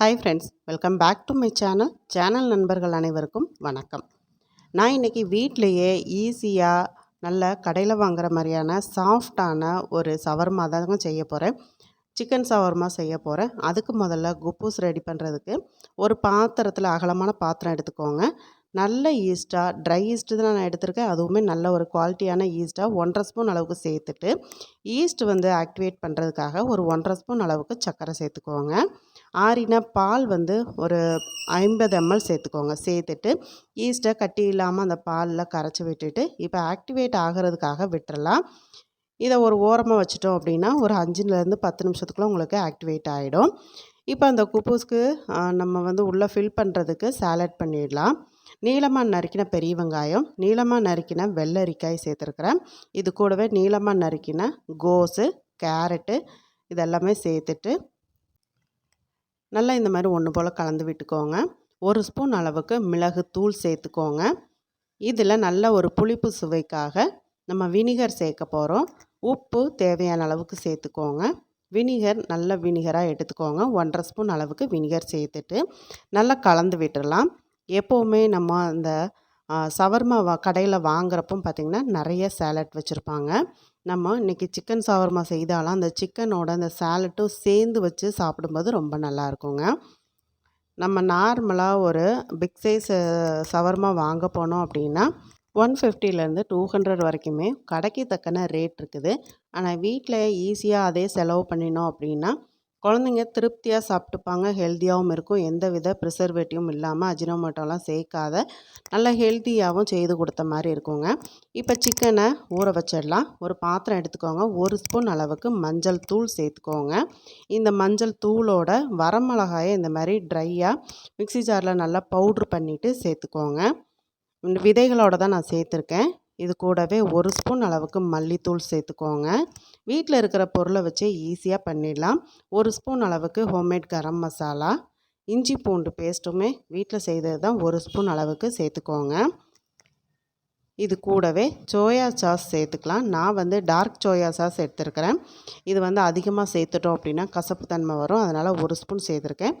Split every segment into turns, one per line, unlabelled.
Hi friends welcome back to my channel channel நண்பர்கள் அனைவருக்கும் வணக்கம். நான் இன்றைக்கி வீட்டிலையே ஈஸியாக நல்ல கடையில் வாங்குகிற மாதிரியான சாஃப்டான ஒரு சவர்மா தாங்க செய்ய போகிறேன் சிக்கன் சவர்மா செய்ய போகிறேன் அதுக்கு முதல்ல குப்பூஸ் ரெடி பண்ணுறதுக்கு ஒரு பாத்திரத்தில் அகலமான பாத்திரம் எடுத்துக்கோங்க. நல்ல ஈஸ்ட்டாக ட்ரை ஈஸ்ட்டு தான் நான் எடுத்திருக்கேன். அதுவுமே நல்ல ஒரு குவாலிட்டியான ஈஸ்ட்டாக ஒன்றரை ஸ்பூன் அளவுக்கு சேர்த்துட்டு ஈஸ்ட் வந்து ஆக்டிவேட் பண்ணுறதுக்காக ஒரு ஒன்றரை ஸ்பூன் அளவுக்கு சர்க்கரை சேர்த்துக்கோங்க. ஆறின பால் வந்து ஒரு ஐம்பது எம்எல் சேர்த்துக்கோங்க. சேர்த்துட்டு ஈஸ்ட்டை கட்டி இல்லாமல் அந்த பாலில் கரைச்சி விட்டுட்டு இப்போ ஆக்டிவேட் ஆகிறதுக்காக விட்டுறலாம். இதை ஒரு ஓரமாக வச்சுட்டோம் அப்படின்னா ஒரு அஞ்சுலேருந்து பத்து நிமிஷத்துக்குள்ளே உங்களுக்கு ஆக்டிவேட் ஆகிடும் இப்போ அந்த குப்பூஸ்க்கு நம்ம வந்து உள்ளே ஃபில் பண்ணுறதுக்கு சாலட் பண்ணிடலாம். நீளமாக நறுக்கின பெரிய வெங்காயம் நீளமாக நறுக்கின வெள்ளரிக்காய் சேர்த்துருக்குறேன். இது கூடவே நீளமாக நறுக்கின கோஸு கேரட்டு இதெல்லாமே சேர்த்துட்டு நல்லா இந்த மாதிரி ஒன்று போல் கலந்து விட்டுக்கோங்க. ஒரு ஸ்பூன் அளவுக்கு மிளகு தூள் சேர்த்துக்கோங்க. இதில் நல்ல ஒரு புளிப்பு சுவைக்காக நம்ம வினிகர் சேர்க்க போகிறோம் உப்பு தேவையான அளவுக்கு சேர்த்துக்கோங்க. வினிகர் நல்ல வினிகராக எடுத்துக்கோங்க. ஒன்றரை ஸ்பூன் அளவுக்கு வினிகர் சேர்த்துட்டு நல்லா கலந்து விட்டுடலாம். எப்போவுமே நம்ம அந்த சவர்மா வா கடையில் வாங்குறப்போ பார்த்திங்கன்னா நிறைய சேலட் வச்சுருப்பாங்க. நம்ம இன்றைக்கி சிக்கன் சாவரமாக செய்தாலும் அந்த சிக்கனோட அந்த சேலட்டும் சேர்ந்து வச்சு சாப்பிடும்போது ரொம்ப நல்லா இருக்குங்க. நம்ம நார்மலாக ஒரு பிக் சைஸ் சவர்மா வாங்க போனோம் அப்படின்னா ஒன் ஃபிஃப்டிலேருந்து டூ ஹண்ட்ரட் வரைக்குமே கடைக்கு தக்கன ரேட் இருக்குது. ஆனால் வீட்டில் ஈஸியாக அதே செலவு பண்ணினோம் அப்படின்னா குழந்தைங்க திருப்தியாக சாப்பிட்டுப்பாங்க ஹெல்த்தியாகவும் இருக்கும். எந்த வித ப்ரிசர்வேட்டிவும் இல்லாமல் அஜினோமோட்டோலாம் சேர்க்காத நல்லா ஹெல்த்தியாகவும் செய்து கொடுத்த மாதிரி இருக்குங்க. இப்போ சிக்கனை ஊற வச்சிடலாம். ஒரு பாத்திரம் எடுத்துக்கோங்க. ஒரு ஸ்பூன் அளவுக்கு மஞ்சள் தூள் சேர்த்துக்கோங்க. இந்த மஞ்சள் தூளோட வரமிளகாயை இந்த மாதிரி ட்ரையாக மிக்சி ஜாரில் நல்லா பவுட்ரு பண்ணிவிட்டு சேர்த்துக்கோங்க. விதைகளோடு தான் நான் சேர்த்துருக்கேன். இது கூடவே ஒரு ஸ்பூன் அளவுக்கு மல்லித்தூள் சேர்த்துக்கோங்க. வீட்டில் இருக்கிற பொருளை வச்சு ஈஸியாக பண்ணிடலாம். ஒரு ஸ்பூன் அளவுக்கு ஹோம்மேட் கரம் மசாலா இஞ்சி பூண்டு பேஸ்ட்டுமே வீட்டில் செய்தது தான் ஒரு ஸ்பூன் அளவுக்கு சேர்த்துக்கோங்க. இது கூடவே சோயா சாஸ் சேர்த்துக்கலாம். நான் வந்து டார்க் சோயா சாஸ் எடுத்துருக்கிறேன். இது வந்து அதிகமாக சேர்த்துட்டோம் அப்படின்னா கசப்பு தன்மை வரும். அதனால் ஒரு ஸ்பூன் சேர்த்துருக்கேன்.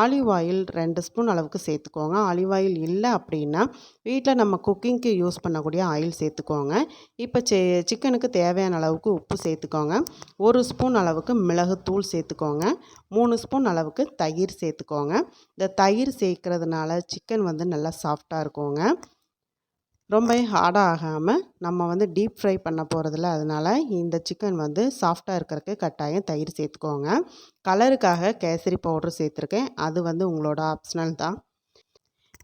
ஆலிவ் ஆயில் ரெண்டு ஸ்பூன் அளவுக்கு சேர்த்துக்கோங்க. ஆலிவ் ஆயில் இல்லை அப்படின்னா வீட்டில் நம்ம குக்கிங்க்கு யூஸ் பண்ணக்கூடிய ஆயில் சேர்த்துக்கோங்க. இப்போ சே சிக்கனுக்கு தேவையான அளவுக்கு உப்பு சேர்த்துக்கோங்க. ஒரு ஸ்பூன் அளவுக்கு மிளகுத்தூள் சேர்த்துக்கோங்க. மூணு ஸ்பூன் அளவுக்கு தயிர் சேர்த்துக்கோங்க. இந்த தயிர் சேர்க்கறதுனால சிக்கன் வந்து நல்லா சாஃப்டாக இருக்குங்க. ரொம்ப ஹார்டாக ஆகாமல் நம்ம வந்து டீப் ஃப்ரை பண்ண போகிறதில்ல அதனால் இந்த சிக்கன் வந்து சாஃப்டாக இருக்கிறதுக்கு கட்டாயம் தயிர் சேர்த்துக்கோங்க. கலருக்காக கேசரி பவுட்ரு சேர்த்துருக்கேன். அது வந்து உங்களோட ஆப்ஷனல் தான்.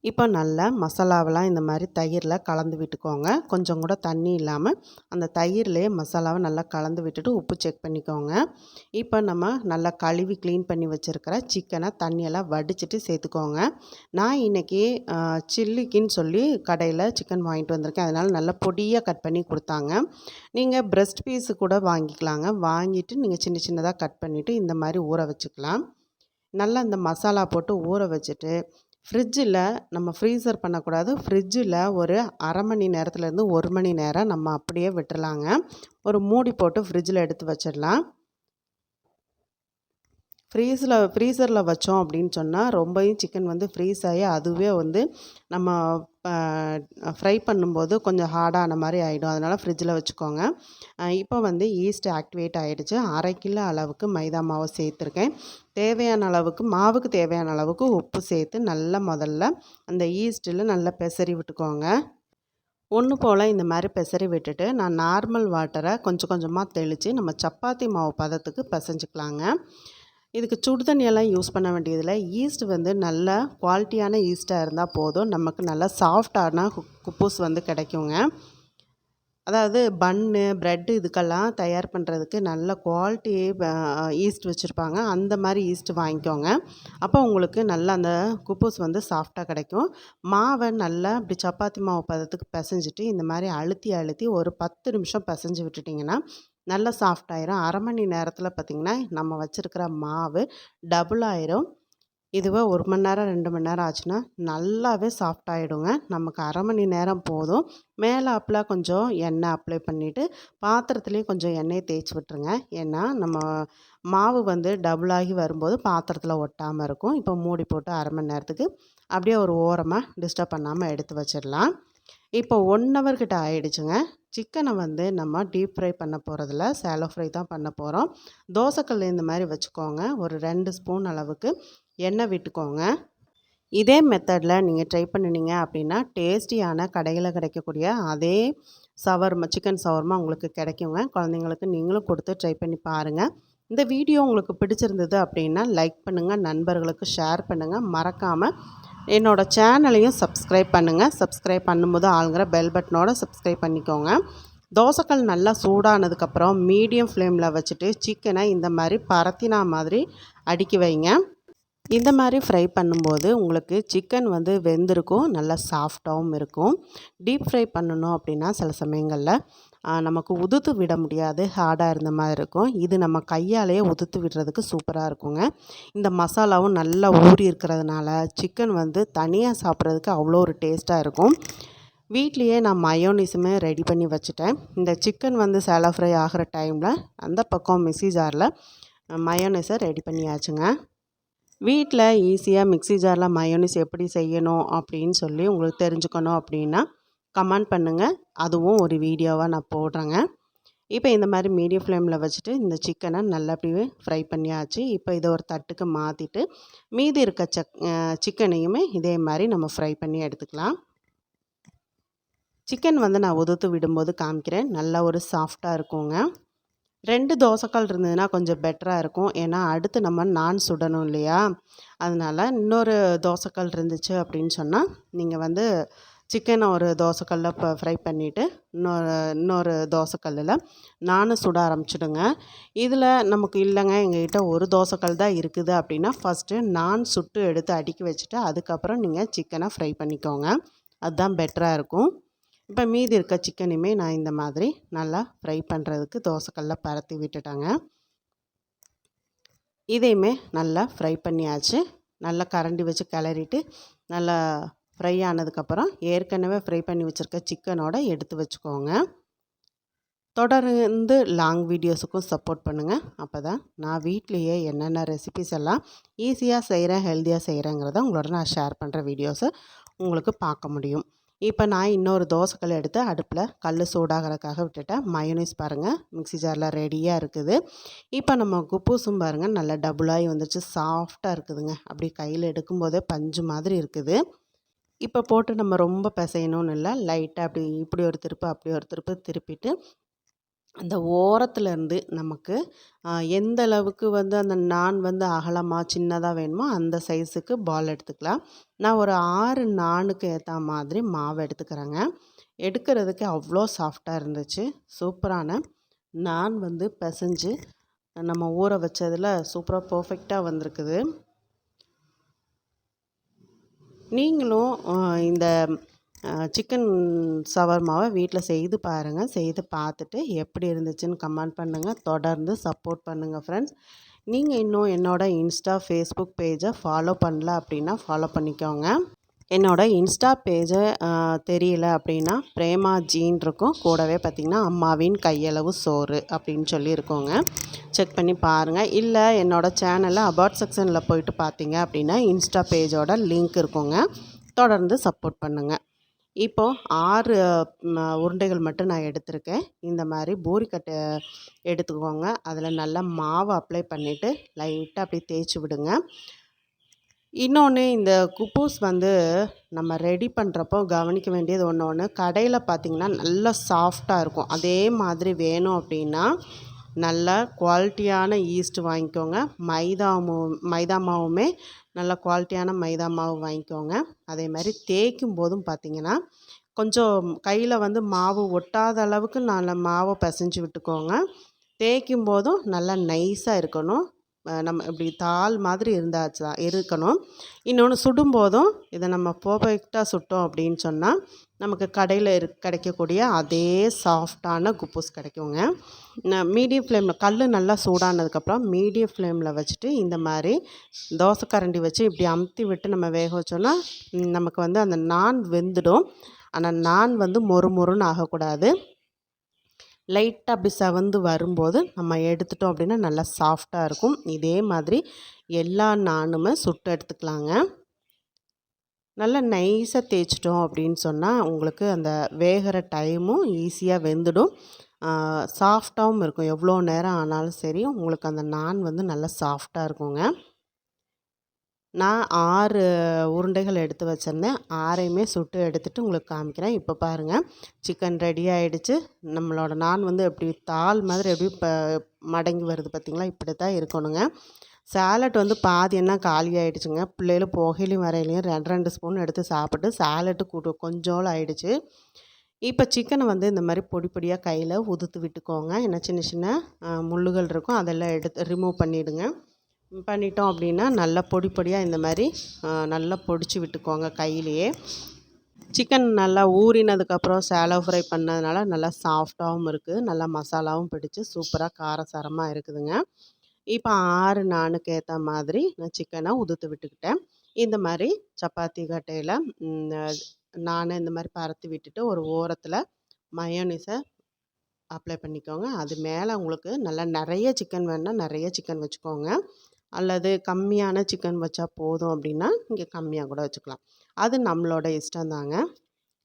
இப்போ நல்லா மசாலாவெல்லாம் இந்த மாதிரி தயிரில் கலந்து விட்டுக்கோங்க. கொஞ்சம் கூட தண்ணி இல்லாமல் அந்த தயிர்லேயே மசாலாவை நல்லா கலந்து விட்டுட்டு உப்பு செக் பண்ணிக்கோங்க. இப்போ நம்ம நல்லா கழுவி க்ளீன் பண்ணி வச்சுருக்கிற சிக்கனை தண்ணியெல்லாம் வடிச்சிட்டு சேர்த்துக்கோங்க. நான் இன்றைக்கி சில்லிக்குன்னு சொல்லி கடையில் சிக்கன் வாங்கிட்டு வந்திருக்கேன். அதனால் நல்லா பொடியாக கட் பண்ணி கொடுத்தாங்க. நீங்கள் ப்ரெஸ்ட் பீஸு கூட வாங்கிக்கலாங்க. வாங்கிட்டு நீங்கள் சின்ன சின்னதாக கட் பண்ணிவிட்டு இந்த மாதிரி ஊற வச்சுக்கலாம். நல்லா இந்த மசாலா போட்டு ஊற வச்சுட்டு ஃப்ரிட்ஜில் நம்ம ஃப்ரீசர் பண்ணக்கூடாது. ஃப்ரிட்ஜில் ஒரு அரை மணி நேரத்துலேருந்து ஒரு மணி நேரம் நம்ம அப்படியே விட்டுறலாங்க. ஒரு மூடி போட்டு ஃப்ரிட்ஜில் எடுத்து வச்சிடலாம். ஃப்ரீஸில் ஃப்ரீசரில் வச்சோம் அப்படின்னு சொன்னால் ரொம்பவும் சிக்கன் வந்து ஃப்ரீஸ் ஆகி அதுவே வந்து நம்ம ஃப்ரை பண்ணும்போது கொஞ்சம் ஹார்டான மாதிரி ஆகிடும் அதனால் ஃப்ரிட்ஜில் வச்சுக்கோங்க. இப்போ வந்து ஈஸ்ட் ஆக்டிவேட் ஆகிடுச்சு அரை கிலோ அளவுக்கு மைதா மாவு சேர்த்துருக்கேன். தேவையான அளவுக்கு மாவுக்கு தேவையான அளவுக்கு உப்பு சேர்த்து நல்லா முதல்ல அந்த ஈஸ்ட்டில் நல்லா பெசரி விட்டுக்கோங்க. ஒன்று போல் இந்த மாதிரி பெசரி விட்டுட்டு நான் நார்மல் வாட்டரை கொஞ்சம் கொஞ்சமாக தெளித்து நம்ம சப்பாத்தி மாவு பதத்துக்கு பிசைஞ்சிக்கலாங்க. இதுக்கு சுடு தண்ணியெல்லாம் யூஸ் பண்ண வேண்டியதில்லை. ஈஸ்ட் வந்து நல்ல குவாலிட்டியான ஈஸ்ட்டாக இருந்தால் போதும். நமக்கு நல்லா சாஃப்டான குப்பூஸ் வந்து கிடைக்குங்க. அதாவது பன்னு ப்ரெட்டு இதுக்கெல்லாம் தயார் பண்ணுறதுக்கு நல்ல குவாலிட்டி ஈஸ்ட் வச்சுருப்பாங்க. அந்த மாதிரி ஈஸ்ட் வாங்கிக்கோங்க. அப்போ உங்களுக்கு நல்லா அந்த குப்பூஸ் வந்து சாஃப்டாக கிடைக்கும். மாவை நல்லா இப்படி சப்பாத்தி மாவு பதத்துக்கு பிசைஞ்சிட்டு இந்த மாதிரி அழுத்தி அழுத்தி ஒரு பத்து நிமிஷம் பிசைஞ்சு விட்டுட்டிங்கன்னா நல்லா சாஃப்ட் ஆயிரும். அரை மணி நேரத்தில் பார்த்திங்கன்னா நம்ம வச்சுருக்கிற மாவு டபுள் ஆயிரும். இதுவே ஒரு மணி நேரம் ரெண்டு மணி நேரம் ஆச்சுன்னா நல்லாவே சாஃப்ட் ஆகிடுங்க நமக்கு அரை மணி நேரம் போதும். மேலே அப்ளை கொஞ்சம் எண்ணெய் அப்ளை பண்ணிவிட்டு பாத்திரத்துலேயும் கொஞ்சம் எண்ணெயை தேய்ச்சி விட்டுருங்க. ஏன்னா நம்ம மாவு வந்து டபுளாகி வரும்போது பாத்திரத்தில் ஒட்டாமல் இருக்கும். இப்போ மூடி போட்டு அரை மணி நேரத்துக்கு அப்படியே ஒரு ஓரமாக டிஸ்டர்ப் பண்ணாமல் எடுத்து வச்சிடலாம். இப்போ ஒன் ஹவர் கிட்ட ஆயிடுச்சுங்க. சிக்கனை வந்து நம்ம டீப் ஃப்ரை பண்ண போகிறதுல சேலோ ஃப்ரை தான் பண்ண போகிறோம் தோசைக்கல் இந்த மாதிரி வச்சுக்கோங்க. ஒரு ரெண்டு ஸ்பூன் அளவுக்கு எண்ணெய் விட்டுக்கோங்க. இதே மெத்தடில் நீங்கள் ட்ரை பண்ணினீங்க அப்படின்னா டேஸ்டியான கடையில் கிடைக்கக்கூடிய அதே சவர்மா சிக்கன் சவர்மா உங்களுக்கு கிடைக்குங்க. குழந்தைங்களுக்கு நீங்களும் கொடுத்து ட்ரை பண்ணி பாருங்கள் இந்த வீடியோ உங்களுக்கு பிடிச்சிருந்தது அப்படின்னா லைக் பண்ணுங்கள் நண்பர்களுக்கு ஷேர் பண்ணுங்கள் மறக்காமல் என்னோடய சேனலையும் சப்ஸ்கிரைப் பண்ணுங்கள் சப்ஸ்கிரைப் பண்ணும்போது ஆளுங்கிற பெல் பட்டனோட சப்ஸ்கிரைப் பண்ணிக்கோங்க. தோசைக்கல் நல்லா சூடானதுக்கப்புறம் மீடியம் ஃப்ளேமில் வச்சுட்டு சிக்கனை இந்த மாதிரி பரத்தினா மாதிரி அடுக்கி வைங்க. இந்த மாதிரி ஃப்ரை பண்ணும்போது உங்களுக்கு சிக்கன் வந்து வெந்திருக்கும். நல்லா சாஃப்டாகவும் இருக்கும். டீப் ஃப்ரை பண்ணணும் அப்படின்னா சில சமயங்களில் நமக்கு உதுத்து விட முடியாது. ஹார்டாக இருந்த மாதிரி இருக்கும். இது நம்ம கையாலேயே உதுத்து விடுறதுக்கு சூப்பராக இருக்குங்க. இந்த மசாலாவும் நல்லா ஊறி இருக்கிறதுனால சிக்கன் வந்து தனியாக சாப்பிட்றதுக்கு அவ்வளோ ஒரு டேஸ்ட்டாக இருக்கும். வீட்லேயே நான் மயோனிஸுமே ரெடி பண்ணி வச்சுட்டேன். இந்த சிக்கன் வந்து சேலா ஃப்ரை ஆகிற டைமில் அந்த பக்கம் மிக்சி ஜாரில் மயோனிஸை ரெடி பண்ணியாச்சுங்க. வீட்டில் ஈஸியாக மிக்ஸி ஜாரில் மயோனிஸ் எப்படி செய்யணும் அப்படின்னு சொல்லி உங்களுக்கு தெரிஞ்சுக்கணும் அப்படின்னா கமெண்ட் பண்ணுங்கள் அதுவும் ஒரு வீடியோவாக நான் போடுறேங்க. இப்போ இந்த மாதிரி மீடியம் ஃப்ளேமில் வச்சுட்டு இந்த சிக்கனை நல்லா அப்படியே ஃப்ரை பண்ணியாச்சு. இப்போ இதை ஒரு தட்டுக்கு மாற்றிட்டு மீதி இருக்க சக் சிக்கனையுமே இதே மாதிரி நம்ம ஃப்ரை பண்ணி எடுத்துக்கலாம். சிக்கன் வந்து நான் உதுத்து விடும்போது காமிக்கிறேன். நல்லா ஒரு சாஃப்டாக இருக்குங்க. ரெண்டு தோசைக்கால் இருந்ததுன்னா கொஞ்சம் பெட்டராக இருக்கும். ஏன்னா அடுத்து நம்ம நான் சுடணும் இல்லையா? அதனால் இன்னொரு தோசைக்கால் இருந்துச்சு அப்படின்னு சொன்னால் நீங்கள் வந்து சிக்கனை ஒரு தோசைக்கல்லில் இப்போ ஃப்ரை பண்ணிவிட்டு இன்னொரு இன்னொரு தோசைக்கல்லில் நானும் சுட ஆரம்பிச்சிடுங்க. இதில் நமக்கு இல்லைங்க எங்ககிட்ட ஒரு தோசைக்கல் தான் இருக்குது அப்படின்னா ஃபஸ்ட்டு நான் சுட்டு எடுத்து அடுக்கி வச்சுட்டு அதுக்கப்புறம் நீங்கள் சிக்கனை ஃப்ரை பண்ணிக்கோங்க. அதுதான் பெட்டராக இருக்கும். இப்போ மீதி இருக்க சிக்கனையுமே நான் இந்த மாதிரி நல்லா ஃப்ரை பண்ணுறதுக்கு தோசைக்கல்ல பரத்தி விட்டுட்டாங்க. இதையுமே நல்லா ஃப்ரை பண்ணியாச்சு. நல்லா கரண்டி வச்சு கிளறிட்டு நல்லா ஃப்ரை ஆனதுக்கப்புறம் ஏற்கனவே ஃப்ரை பண்ணி வச்சுருக்க சிக்கனோட எடுத்து வச்சுக்கோங்க. தொடர்ந்து லாங் வீடியோஸுக்கும் சப்போர்ட் பண்ணுங்கள் அப்போ தான் நான் வீட்லேயே என்னென்ன ரெசிபிஸ் எல்லாம் ஈஸியாக செய்கிறேன் ஹெல்த்தியாக செய்கிறேங்கிறத உங்களோட நான் ஷேர் பண்ணுற வீடியோஸை உங்களுக்கு பார்க்க முடியும். இப்போ நான் இன்னொரு தோசைக்கல் எடுத்து அடுப்பில் கல் சூடாகிறதுக்காக விட்டுட்டேன். மயோனைஸ் பாருங்கள் மிக்ஸி ஜாரில் ரெடியாக இருக்குது. இப்போ நம்ம குப்பூசும் பாருங்கள் நல்லா டபுளாகி வந்துச்சு சாஃப்டாக இருக்குதுங்க. அப்படி கையில் எடுக்கும்போதே பஞ்சு மாதிரி இருக்குது. இப்போ போட்டு நம்ம ரொம்ப பிசையணும்னு இல்லை. லைட்டாக அப்படி இப்படி ஒரு திருப்பு அப்படி ஒரு திருப்பு திருப்பிட்டு அந்த ஓரத்துலேருந்து நமக்கு எந்த அளவுக்கு வந்து அந்த நான் வந்து அகலமாக சின்னதாக வேணுமோ அந்த சைஸுக்கு பால் எடுத்துக்கலாம். நான் ஒரு ஆறு நானுக்கு ஏற்ற மாதிரி மாவு எடுத்துக்கிறேங்க. எடுக்கிறதுக்கு அவ்வளோ சாஃப்டாக இருந்துச்சு. சூப்பரான நான் வந்து பிசைஞ்சு நம்ம ஊற வச்சதில் சூப்பராக பர்ஃபெக்டாக வந்திருக்குது. நீங்களும் இந்த சிக்கன் சவர்மாவை வீட்டில் செய்து பாருங்கள் செய்து பார்த்துட்டு எப்படி இருந்துச்சுன்னு கமெண்ட் பண்ணுங்கள் தொடர்ந்து சப்போர்ட் பண்ணுங்கள் ஃப்ரெண்ட்ஸ் நீங்கள் இன்னும் என்னோடய இன்ஸ்டா ஃபேஸ்புக் பேஜை ஃபாலோ பண்ணல அப்படின்னா ஃபாலோ பண்ணிக்கோங்க. என்னோடய இன்ஸ்டா பேஜை தெரியல அப்படின்னா பிரேமா ஜீன் இருக்கும். கூடவே பார்த்திங்கன்னா அம்மாவின் கையளவு சோறு அப்படின்னு சொல்லியிருக்கோங்க. செக் பண்ணி பாருங்கள் இல்லை என்னோடய சேனலில் அபார்ட் செக்ஷனில் போயிட்டு பார்த்தீங்க அப்படின்னா இன்ஸ்டா பேஜோட லிங்க் இருக்குங்க. தொடர்ந்து சப்போர்ட் பண்ணுங்கள் இப்போது ஆறு உருண்டைகள் மட்டும் நான் எடுத்திருக்கேன். இந்த மாதிரி பூரிக்கட்டை எடுத்துக்கோங்க. அதில் நல்லா மாவு அப்ளை பண்ணிவிட்டு லைட்டாக அப்படியே தேய்ச்சி விடுங்க. இன்னொன்று இந்த குப்பூஸ் வந்து நம்ம ரெடி பண்ணுறப்போ கவனிக்க வேண்டியது ஒன்று ஒன்று கடையில் பார்த்திங்கன்னா நல்லா சாஃப்டாக இருக்கும். அதே மாதிரி வேணும் அப்படின்னா நல்ல குவாலிட்டியான ஈஸ்ட் வாங்கிக்கோங்க. மைதா மைதா மாவுமே நல்ல குவாலிட்டியான மைதா மாவு வாங்கிக்கோங்க. அதே மாதிரி தேய்க்கும் போதும் பார்த்திங்கன்னா கொஞ்சம் கையில் வந்து மாவு ஒட்டாத அளவுக்கு நல்ல மாவை பிசைஞ்சு விட்டுக்கோங்க. தேய்க்கும் போதும் நல்லா நைஸாக இருக்கணும். நம்ம இப்படி தாள் மாதிரி இருந்தாச்சு தான் இருக்கணும். இன்னொன்று சுடும்போதும் இதை நம்ம பர்ஃபெக்டாக சுட்டோம் அப்படின்னு சொன்னால் நமக்கு கடையில் இரு கிடைக்கக்கூடிய அதே சாஃப்டான குப்பூஸ் கிடைக்குங்க. மீடியம் ஃப்ளேமில் கல் நல்லா சூடானதுக்கப்புறம் மீடியம் ஃப்ளேமில் வச்சுட்டு இந்த மாதிரி தோசை கரண்டி வச்சு இப்படி அமுத்தி விட்டு நம்ம வேக வச்சோன்னா நமக்கு வந்து அந்த நான் வெந்துடும். ஆனால் நான் வந்து மொறு மொறுன்னு ஆகக்கூடாது. லைட்டாக அப்படி செவந்து வரும்போது நம்ம எடுத்துட்டோம் அப்படின்னா நல்லா சாஃப்டாக இருக்கும். இதே மாதிரி எல்லா நானுமே சுட்டு எடுத்துக்கலாங்க. நல்லா நைஸாக தேய்ச்சிட்டோம் அப்படின்னு சொன்னால் உங்களுக்கு அந்த வேகிற டைமும் ஈஸியாக வெந்துடும். சாஃப்டாகவும் இருக்கும். எவ்வளோ நேரம் ஆனாலும் சரி உங்களுக்கு அந்த நான் வந்து நல்லா சாஃப்டாக இருக்குங்க. நான் ஆறு உருண்டைகள் எடுத்து வச்சுருந்தேன். ஆறையுமே சுட்டு எடுத்துகிட்டு உங்களுக்கு காமிக்கிறேன். இப்போ பாருங்கள் சிக்கன் ரெடி ஆகிடுச்சு நம்மளோட நான் வந்து எப்படி தாள் மாதிரி எப்படி இப்போ மடங்கி வருது பார்த்திங்களா? இப்படி தான் இருக்கணுங்க. சாலட் வந்து பாதி என்ன காலி ஆகிடுச்சுங்க பிள்ளைகளும் புகையிலையும் வரையிலையும் ரெண்டு ரெண்டு ஸ்பூன் எடுத்து சாப்பிட்டு சாலட்டு கூட்டு கொஞ்சோളം ஆகிடுச்சு இப்போ சிக்கனை வந்து இந்த மாதிரி பொடி பொடியாக கையில் உதுத்து விட்டுக்கோங்க. ஏன்னா சின்ன சின்ன முள்ளுகள் இருக்கும். அதெல்லாம் எடுத்து ரிமூவ் பண்ணிவிடுங்க பண்ணிட்டோம் அப்படின்னா நல்லா பொடி பொடியாக இந்த மாதிரி நல்லா பொடிச்சு விட்டுக்கோங்க கையிலேயே. சிக்கன் நல்லா ஊறினதுக்கப்புறம் சேலோ ஃப்ரை பண்ணதுனால நல்லா சாஃப்டாகவும் இருக்குது நல்லா மசாலாவும் பிடிச்சி சூப்பராக காரசாரமாக இருக்குதுங்க. இப்போ ஆறு நானுக்கு ஏற்ற மாதிரி நான் சிக்கனை உதுத்து விட்டுக்கிட்டேன். இந்த மாதிரி சப்பாத்தி கட்டையில் நான் இந்த மாதிரி பரத்தி விட்டுட்டு ஒரு ஓரத்தில் மயோனிஸை அப்ளை பண்ணிக்கோங்க. அது மேலே உங்களுக்கு நல்லா நிறைய சிக்கன் வேணுன்னா நிறைய சிக்கன் வச்சுக்கோங்க. அல்லது கம்மியான சிக்கன் வச்சா போதும் அப்படின்னா இங்கே கம்மியாக கூட வச்சுக்கலாம். அது நம்மளோட இஷ்டம்தாங்க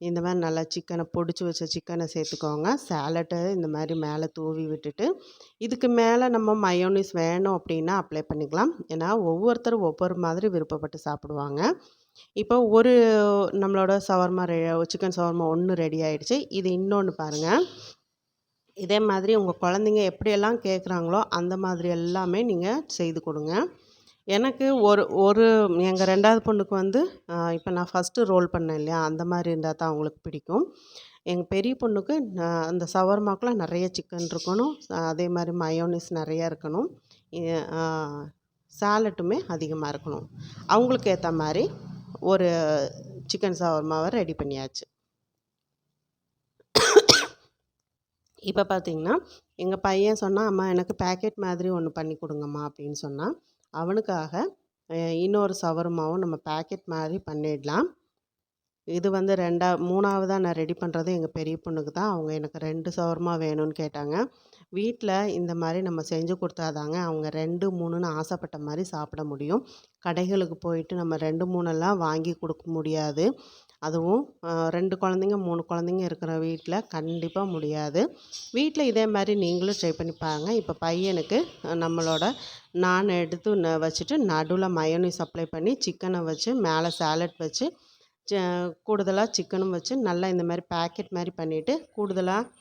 இந்த மாதிரி நல்லா சிக்கனை பொடிச்சு வச்ச சிக்கனை சேர்த்துக்கோங்க. சேலட்டை இந்த மாதிரி மேலே தூவி விட்டுட்டு இதுக்கு மேலே நம்ம மயோனிஸ் வேணும் அப்படின்னா அப்ளை பண்ணிக்கலாம். ஏன்னா ஒவ்வொருத்தரும் ஒவ்வொரு மாதிரி விருப்பப்பட்டு சாப்பிடுவாங்க. இப்போ ஒரு நம்மளோட சவர்மா ரெ சிக்கன் சவர்மா ஒன்று ரெடி ஆகிடுச்சு இது இன்னொன்று பாருங்கள் இதே மாதிரி உங்கள் குழந்தைங்க எப்படியெல்லாம் கேட்குறாங்களோ அந்த மாதிரி எல்லாமே நீங்கள் செய்து கொடுங்க. எனக்கு ஒரு ஒரு எங்கள் ரெண்டாவது பொண்ணுக்கு வந்து இப்போ நான் ஃபஸ்ட்டு ரோல் பண்ணேன் இல்லையா? அந்த மாதிரி இருந்தால் தான் அவங்களுக்கு பிடிக்கும். எங்கள் பெரிய பொண்ணுக்கு அந்த சவர்மாக்கெலாம் நிறைய சிக்கன் இருக்கணும். அதே மாதிரி மயோனிஸ் நிறையா இருக்கணும். சாலட்டுமே அதிகமாக இருக்கணும். அவங்களுக்கு ஏற்ற மாதிரி ஒரு சிக்கன் சவர்மாவை ரெடி பண்ணியாச்சு. இப்போ பார்த்தீங்கன்னா எங்கள் பையன் சொன்னான் அம்மா எனக்கு பேக்கெட் மாதிரி ஒன்று பண்ணி கொடுங்கம்மா அப்படின்னு சொன்னான் அவனுக்காக இன்னொரு சவர்மாவும் நம்ம பேக்கெட் மாதிரி பண்ணிடலாம். இது வந்து ரெண்டா மூணாவதாக நான் ரெடி பண்ணுறது எங்கள் பெரிய பொண்ணுக்கு தான். அவங்க எனக்கு ரெண்டு சவர்மா வேணும்னு கேட்டாங்க. வீட்டில் இந்த மாதிரி நம்ம செஞ்சு கொடுத்தாதாங்க அவங்க ரெண்டு மூணுன்னு ஆசைப்பட்ட மாதிரி சாப்பிட முடியும். கடைகளுக்கு போயிட்டு நம்ம ரெண்டு மூணெல்லாம் வாங்கி கொடுக்க முடியாது. அதுவும் ரெண்டு குழந்தைங்க மூணு குழந்தைங்க இருக்கிற வீட்டில் கண்டிப்பாக முடியாது. வீட்டில் இதே மாதிரி நீங்களும் ட்ரை பண்ணி பாருங்க. இப்போ பையனுக்கு நம்மளோட நான் எடுத்து வச்சுட்டு நடுவில் மயோனிஸ் அப்ளை பண்ணி சிக்கனை வச்சு மேலே சாலட் வச்சு கூடுதலாக சிக்கனும் வச்சு நல்லா இந்த மாதிரி பேக்கெட் மாதிரி பண்ணிவிட்டு கூடுதலாக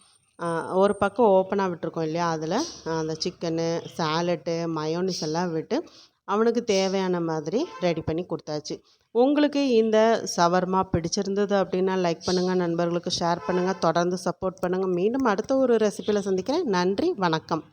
ஒரு பக்கம் ஓப்பனாக விட்டுருக்கோம் இல்லையா? அதில் அந்த சிக்கனு சாலட்டு மயோனிஸ் எல்லாம் விட்டு அவனுக்கு தேவையான மாதிரி ரெடி பண்ணி கொடுத்தாச்சு. உங்களுக்கு இந்த சவர்மா பிடிச்சிருந்தது அப்படின்னா லைக் பண்ணுங்கள் நண்பர்களுக்கு ஷேர் பண்ணுங்கள் தொடர்ந்து சப்போர்ட் பண்ணுங்கள் மீண்டும் அடுத்த ஒரு ரெசிபியில் சந்திக்கிறேன். நன்றி வணக்கம்.